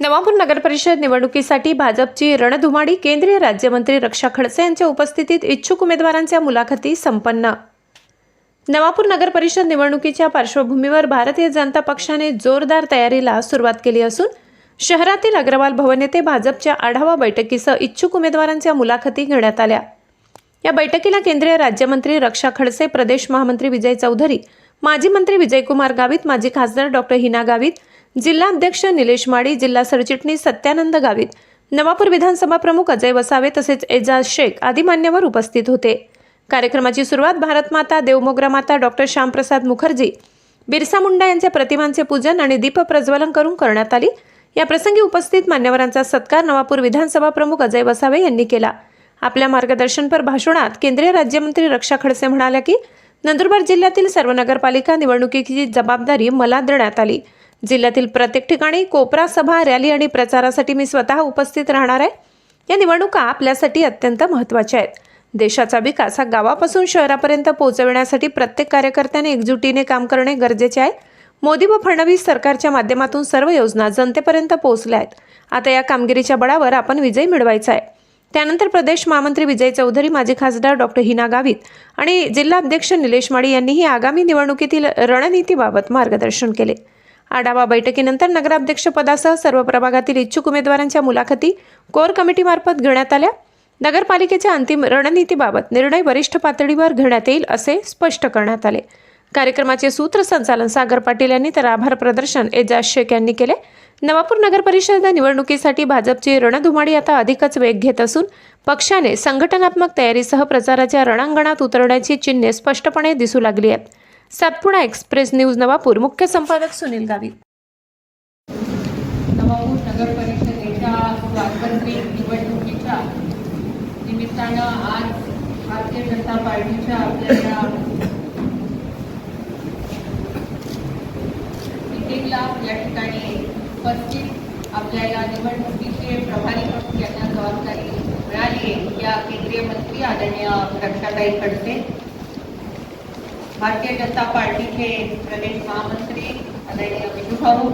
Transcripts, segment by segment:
नवापूर नगरपरिषद निवडणुकीसाठी भाजपची रणधुमाडी केंद्रीय राज्यमंत्री रक्षा खडसे यांच्या उपस्थितीत इच्छुक उमेदवारांच्या मुलाखती संपन्न. नवापूर नगरपरिषद निवडणुकीच्या पार्श्वभूमीवर भारतीय जनता पक्षाने जोरदार तयारीला सुरुवात केली असून शहरातील अग्रवाल भवन येथे भाजपच्या आढावा बैठकीसह इच्छुक उमेदवारांच्या मुलाखती घेण्यात आल्या. या बैठकीला केंद्रीय राज्यमंत्री रक्षा खडसे प्रदेश महामंत्री विजय चौधरी माजी मंत्री विजयकुमार गावित माजी खासदार डॉक्टर हिना गावित जिल्हाध्यक्ष निलेश माडी जिल्हा सरचिटणीस सत्यानंद गावित नवापूर विधानसभा प्रमुख अजय वसावे तसेच एजाज शेख आदी मान्यवर उपस्थित होते. कार्यक्रमाची सुरुवात भारतमाता देवमोगरा माता डॉक्टर श्यामप्रसाद मुखर्जी बिरसा मुंडा यांच्या प्रतिमांचे पूजन आणि दीप प्रज्वलन करून करण्यात आली. या प्रसंगी उपस्थित मान्यवरांचा सत्कार नवापूर विधानसभा प्रमुख अजय वसावे यांनी केला. आपल्या मार्गदर्शनपर भाषणात केंद्रीय राज्यमंत्री रक्षा खडसे म्हणाल्या की नंदुरबार जिल्ह्यातील सर्व नगरपालिका निवडणुकीची जबाबदारी मला देण्यात आली. जिल्ह्यातील प्रत्येक ठिकाणी कोपरा सभा रॅली आणि प्रचारासाठी मी स्वतः उपस्थित राहणार आहे. या निवडणुका आपल्यासाठी अत्यंत महत्त्वाच्या आहेत. देशाचा विकास हा गावापासून शहरापर्यंत पोहोचविण्यासाठी प्रत्येक कार्यकर्त्याने एकजुटीने काम करणे गरजेचे आहे. मोदी व फडणवीस सरकारच्या माध्यमातून सर्व योजना जनतेपर्यंत पोहोचल्या आहेत. आता या कामगिरीच्या बळावर आपण विजय मिळवायचा आहे. त्यानंतर प्रदेश महामंत्री विजय चौधरी माजी खासदार डॉक्टर हिना गावित आणि जिल्हा अध्यक्ष निलेश माडी यांनीही आगामी निवडणुकीतील रणनीतीबाबत मार्गदर्शन केले. आढावा बैठकीनंतर नगराध्यक्षपदासह सर्व प्रभागातील इच्छुक उमेदवारांच्या मुलाखती कोर कमिटीमार्फत घेण्यात आल्या. नगरपालिकेच्या अंतिम रणनीतीबाबत निर्णय वरिष्ठ पातळीवर घेण्यात येईल असे स्पष्ट करण्यात आले. कार्यक्रमाचे सूत्रसंचालन सागर पाटील यांनी तर आभार प्रदर्शन एजाज शेख यांनी केले. नवापूर नगर परिषद निवडणुकीसाठी भाजपची रणधुमाडी आता अधिकच वेग घेत असून पक्षाने संघटनात्मक तयारीसह प्रचाराच्या रणांगणात उतरण्याची चिन्हे स्पष्टपणे दिसू लागली आहेत. Satpuda express news Navapur. मुख्य संपादक सुनील गावित नवापूर नगर परिषदेच्या स्वातंत्र्य निवडणुकीच्या निमित्तानं आज भारतीय जनता पार्टीच्या आपल्या मिटिंगला या ठिकाणी उपस्थित आपल्याला निवडणुकीचे प्रभारी म्हणून यांना जबाबदारी मिळाली आहे. या केंद्रीय मंत्री आदरणीय रक्षाताई खडसे भारतीय जनता पार्टीचे प्रदेश महामंत्री आदरणीय विजू भाऊ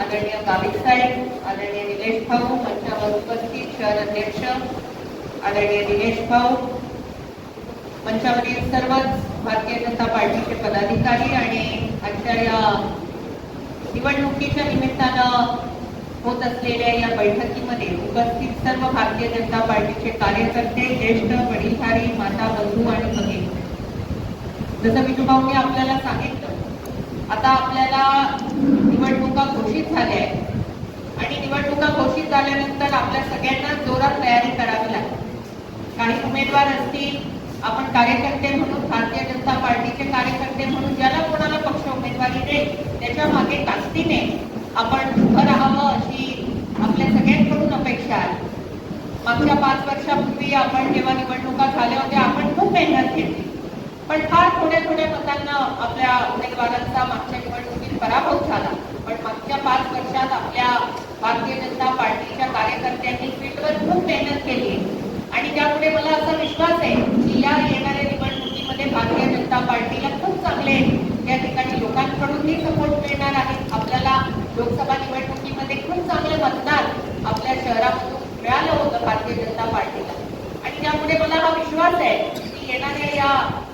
आदरणीय गावित साहेब आदरणीय निलेश भाऊ मंचावर उपस्थित शहर अध्यक्ष आदरणीय निलेश भाऊ मंचावरील सर्वच भारतीय जनता पार्टीचे पदाधिकारी आणि आजच्या या निवडणुकीच्या निमित्तानं होत असलेल्या या बैठकीमध्ये उपस्थित सर्व भारतीय जनता पार्टीचे कार्यकर्ते ज्येष्ठ वडीलधारी माता बंधू आणि भगिनी. जसं विठूभाऊंनी आपल्याला सांगितलं आता आपल्याला निवडणुका घोषित झाल्या आहेत. आणि निवडणुका घोषित झाल्यानंतर आपल्या सगळ्यांना जोरात तयारी करावी लागते. काही उमेदवार असतील आपण कार्यकर्ते म्हणून भारतीय जनता पार्टीचे कार्यकर्ते म्हणून ज्याला कोणाला पक्ष उमेदवारी देईल त्याच्यामागे ताकदीने आपण उभं राहावं अशी आपल्या सगळ्यांकडून अपेक्षा आहे. मागच्या पाच वर्षापूर्वी आपण जेव्हा निवडणुका झाल्या होत्या आपण खूप मेहनत घेतली. पण फार थोड्या थोड्या मतांना आपल्या उमेदवारांचा मागच्या निवडणुकीत पराभव झाला. पण मागच्या पाच वर्षात आपल्या भारतीय जनता पार्टीच्या कार्यकर्त्यांनी फील्डवर खूप मेहनत केली आणि त्यामुळे मला असा विश्वास आहे की या येणाऱ्या निवडणुकीमध्ये भारतीय जनता पार्टीला खूप चांगले या ठिकाणी लोकांकडूनही सपोर्ट मिळणार आहे. आपल्याला लोकसभा निवडणुकीमध्ये खूप चांगले मतदार आपल्या शहरामधून मिळालं होतं भारतीय जनता पार्टीला. आणि त्यामुळे मला हा विश्वास आहे येणाऱ्या या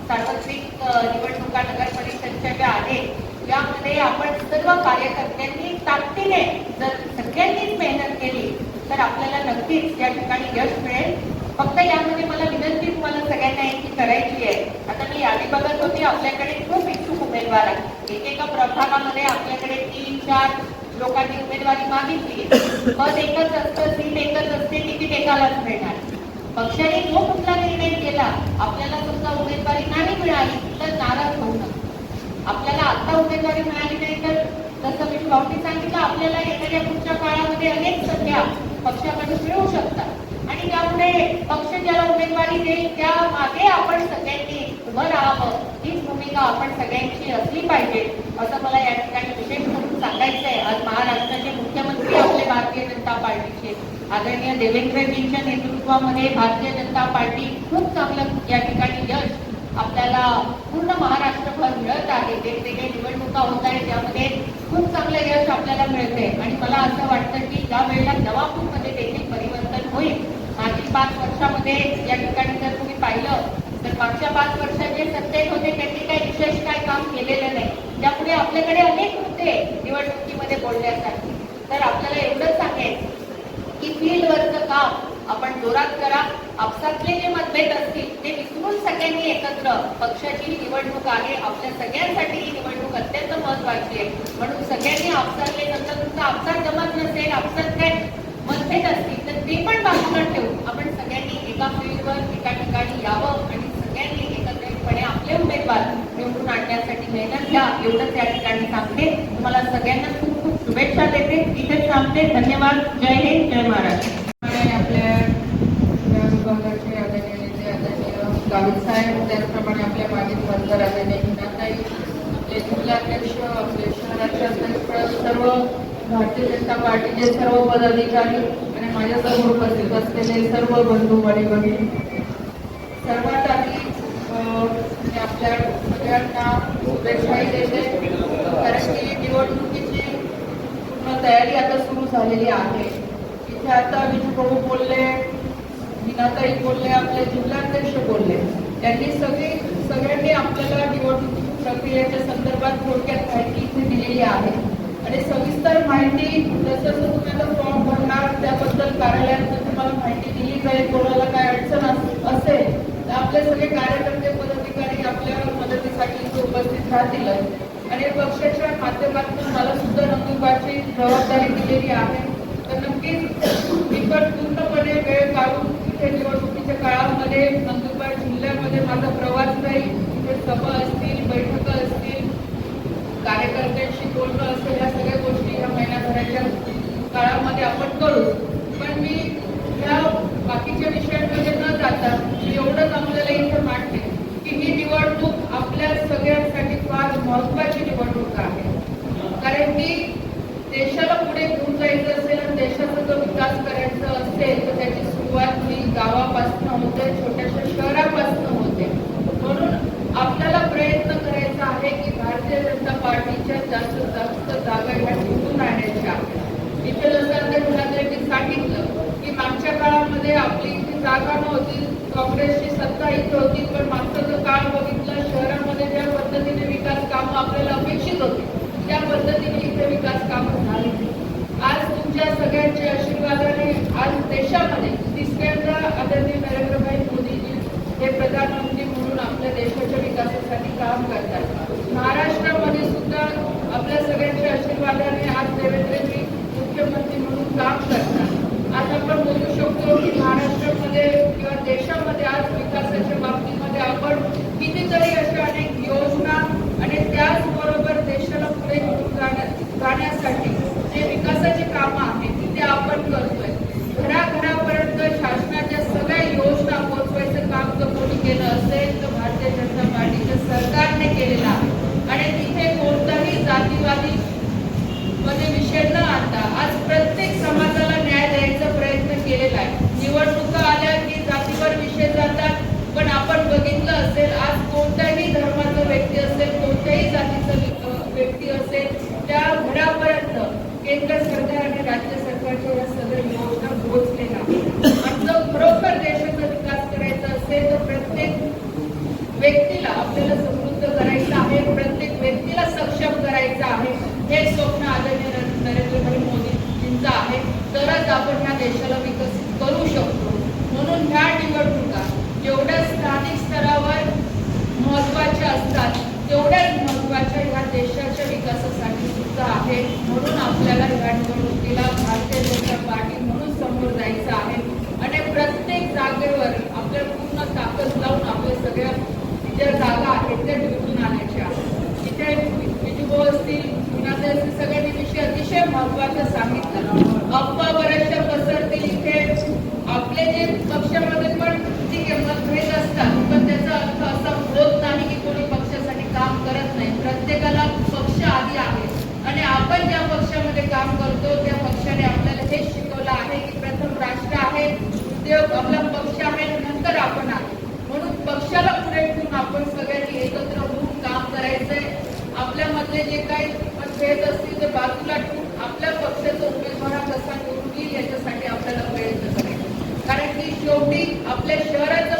सार्वत्रिक निवडणुका नगर परिषदच्या ज्या आहेत यामध्ये आपण सर्व कार्यकर्त्यांनी ताकदीने जर सगळ्यांनीच मेहनत केली तर आपल्याला नक्कीच या ठिकाणी यश मिळेल. फक्त यामध्ये मला विनंती तुम्हाला सगळ्यांना एक करायची आहे. आता मी यादी बघत होती आपल्याकडे खूप इच्छुक उमेदवार आहेत. एकेका प्रभागामध्ये आपल्याकडे तीन चार लोकांनी उमेदवारी मागितली. पद एकच असतं सीट एकच असते तिकीट एकालाच मिळणार. पक्षाने जो कुठला निर्णय केला आपल्याला समजा उमेदवारी नाही मिळाली तर नाराज होऊ नका. आपल्याला आता उमेदवारी मिळाली नाही तर जसं मी भाऊनी सांगितलं आपल्याला येणाऱ्या पुढच्या काळामध्ये अनेक संध्या पक्षाकडे मिळू शकतात. आणि त्यामुळे पक्ष ज्याला उमेदवारी देईल त्या मागे आपण सगळ्यांनी उभं राहावं हीच भूमिका आपण सगळ्यांची असली पाहिजे असं मला या ठिकाणी विशेष म्हणून सांगायचं आहे आज महाराष्ट्राचे मुख्यमंत्री आपले भारतीय जनता पार्टीचे. आदरणीय देवेंद्रजींच्या नेतृत्वामध्ये भारतीय जनता पार्टी खूप चांगलं या ठिकाणी यश आपल्याला पूर्ण महाराष्ट्रभर मिळत आहे. वेगवेगळ्या निवडणुका होत आहेत त्यामध्ये खूप चांगलं यश आपल्याला मिळते आणि मला असं वाटतं की या वेळेला नवापूरमध्ये देखील परिवर्तन होईल मागील पाच वर्षामध्ये या ठिकाणी जर तुम्ही पाहिलं तर मागच्या पाच वर्षात जे सत्तेत होते त्यांनी काही विशेष काय काम केलेलं नाही. त्यापुढे आपल्याकडे अनेक मुद्दे निवडणुकीमध्ये बोलण्यासाठी तर आपल्याला एवढंच सांगेल की फील्डवरचं काम आपण जोरात करा. आपसातले जे मतभेद असतील ते विसरून सगळ्यांनी एकत्र. पक्षाची ही निवडणूक आहे. आपल्या सगळ्यांसाठी ही निवडणूक अत्यंत महत्वाची आहे. म्हणून सगळ्यांनी आपसातले नंतर तुमचा आपसात जमत नसेल आपसात काय मतभेद असतील तर ते पण बाजूला ठेवून आपण सगळ्यांनी एका फील्डवर एका ठिकाणी यावं आणि सगळ्यांनी एकत्रितपणे आपले उमेदवार निवडून आणण्यासाठी मेहनत घ्या. एवढंच या ठिकाणी सांगते. तुम्हाला सगळ्यांना खूप खूप शुभेच्छा देते. इथेच सांगते धन्यवाद. जय हिंद. जय महाराष्ट्र. आणि आपल्या गावित साहेब त्याचप्रमाणे आपल्या मागील खासदार आलेले हिनाताई आपले जिल्हाध्यक्ष आपले शहराचे अध्यक्ष सर्व भारतीय जनता पार्टीचे सर्व पदाधिकारी आणि माझ्यासमोर उपस्थित असलेले सर्व बंधू आणि भगिनी. सर्वात आधी आपल्या सगळ्यांना शुभेच्छाही देते कारण की निवडणुकीची पूर्ण तयारी आता सुरू झालेली आहे. इथे आता विजूभाऊ बोलले विनाताई बोलले आपले जिल्हाध्यक्ष बोलले. त्यांनी सगळी सगळ्यांनी आपल्याला निवडणुकीची प्रक्रियेच्या संदर्भात थोडक्यात माहिती इथे दिलेली आहे. आणि सविस्तर माहिती जसं जसं तुम्ही आता फॉर्म भरणार त्याबद्दल कार्यालयात तुम्हाला माहिती दिली जाईल कोणाला काय अडचण असेल तर आपले सगळे कार्यकर्ते पदाधिकारी आपल्या इथे उपस्थित राहतीलच आणि पक्षाच्या माध्यमातून मला सुद्धा नंदुरबारची जबाबदारी दिलेली आहे. तर नक्कीच मी पण पूर्णपणे वेळ काढून इथे निवडणुकीच्या काळामध्ये नंदुरबार जिल्ह्यामध्ये माझा प्रवास राहील इथे सभा असतील बैठका असतील कार्यकर्त्यांशी बोलणं असेल या सगळ्या गोष्टी या महिन्याभराच्या काळामध्ये आपण करू पण मी या बाकीच्या विषयांमध्ये न जाता मी एवढंच आपल्याला इथे मांडते की ही निवडणूक आपल्या सगळ्यांसाठी फार महत्वाची निवडणूक आहे कारण की देशाला पुढे घेऊन जायचं असेल आणि देशाचा जर विकास करायचा असेल तर त्याची सुरुवात ही गावापासून होते छोट्याशा शहरापासून होते म्हणून आपल्याला प्रयत्न करायचा आहे की भारतीय जनता पार्टीच्या जास्तीत जास्त जागा ह्या टिकून राहण्याच्या इथे जसं कुणातरी सांगितलं की मागच्या काळामध्ये आपली इथे जागा नव्हती काँग्रेसची सत्ता इथे होती पण मागचा जो काळ बघितला शहरामध्ये ज्या पद्धतीने विकास कामं आपल्याला अपेक्षित होती त्या पद्धतीने इथे विकास कामं झाली आज तुमच्या सगळ्यांच्या आशीर्वादाने आज देशामध्ये तिसऱ्यांदा आदरणीय नरेंद्रभाई मोदीजी हे प्रधानमंत्री म्हणून आपल्या देशाच्या विकासासाठी काम करतात महाराष्ट्रामध्ये सुद्धा आपल्या सगळ्यांच्या आशीर्वादाने आज देवेंद्रजी मुख्यमंत्री म्हणून काम करतात आज आपण बोलू शकतो की महाराष्ट्रामध्ये किंवा देशामध्ये आज विकासाच्या बाबतीमध्ये आपण कितीतरी अशा अनेक योजना आणि त्याचबरोबर देशाला पुढे घेऊन जाण्या- जाण्यासाठी जे विकासाची कामं आहेत ती ते आपण करतोय घराघरापर्यंत शासनाच्या सगळ्या योजना पोहोचवायचं काम जर कोणी केलं असेल तर भारतीय जनता पार्टीच्या सरकारने केलेलं आहे आणि तिथे कोणताही जातीवादी मध्ये विषय न आणता आज प्रत्येक समाजाला न्याय द्यायचा प्रयत्न केलेला आहे निवडणुका आल्या की जातीवर विषय जातात पण आपण बघितलं असेल आज कोणत्याही धर्माचा व्यक्ती असेल कोणत्याही जातीचा व्य- अ, व्यक्ती असेल त्या घरापर्यंत केंद्र सरकार आणि राज्य सरकारच्या या सगळ्या योजना पोहोचलेल्या आहेत. आणि जर खरोखर देशाचा विकास करायचा असेल तर प्रत्येक व्यक्तीला आपल्याला समृद्ध करायचं आहे प्रत्येक व्यक्तीला सक्षम करायचं आहे. हे स्वप्न आदरणीय नरेंद्र भाई मोदीजींचं आहे. तरच आपण ह्या देशाला विकसित करू शकतो. म्हणून ह्या निवडणुका जेवढ्या स्थानिक स्तरावर महत्त्वाच्या असतात तेवढ्याच महत्त्वाच्या ह्या देशाच्या विकासासाठी सुद्धा आहे. म्हणून आपल्याला ह्या निवडणुकीला भारतीय जनता पार्टी म्हणून समोर जायचं आहे. आणि प्रत्येक जागेवर आपल्या पूर्ण ताकद लावून आपल्या सगळ्या ज्या जागा आहेत त्या निवडून आणायच्या. तिथे विजुबो असतील कुणाचे असतील सगळ्यांनी विषय अतिशय महत्त्वाचा सांगितलं. अफवा बऱ्याचशा पसरतील इथे. आपले जे पक्षामध्ये पण जी किंमत घेत असतात पण त्याचा अर्थ असा होत नाही की कोणी पक्षासाठी काम करत नाही. प्रत्येकाला पक्ष आधी आहे. आणि आपण ज्या पक्षामध्ये काम करतो त्या पक्षाने आपल्याला हे शिकवलं आहे की प्रथम राष्ट्र आहे उद्योग आपला एकत्र होऊन काम करायचंय. आपल्यामधले जे काही भेट असतील ते बाजूला ठेवून आपल्या पक्षाचा उमेदवार कसा करून येईल याच्यासाठी आपल्याला प्रयत्न करायचा. कारण की शेवटी आपल्या शहराचं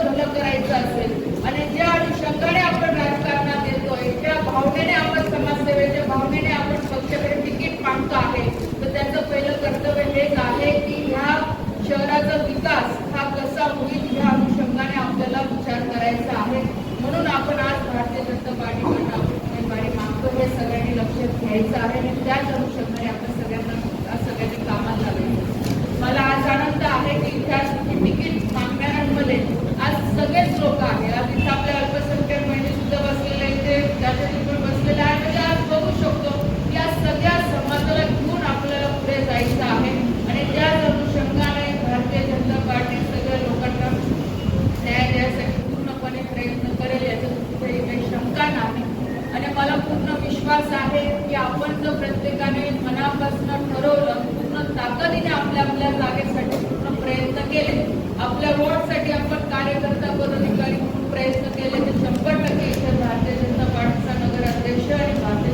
योगदान आहे आणि मला पूर्ण विश्वास आहे की आपण जर प्रत्येकाने मनापासून ठरवलं पूर्ण ताकदीने आपल्या आपल्या जागेसाठी पूर्ण प्रयत्न केले आपल्या रोडसाठी आपण कार्यकर्ता पदाधिकारी म्हणून प्रयत्न केले ते शंभर टक्के भारतीय जनता पार्टीचा नगराध्यक्ष आणि भारतीय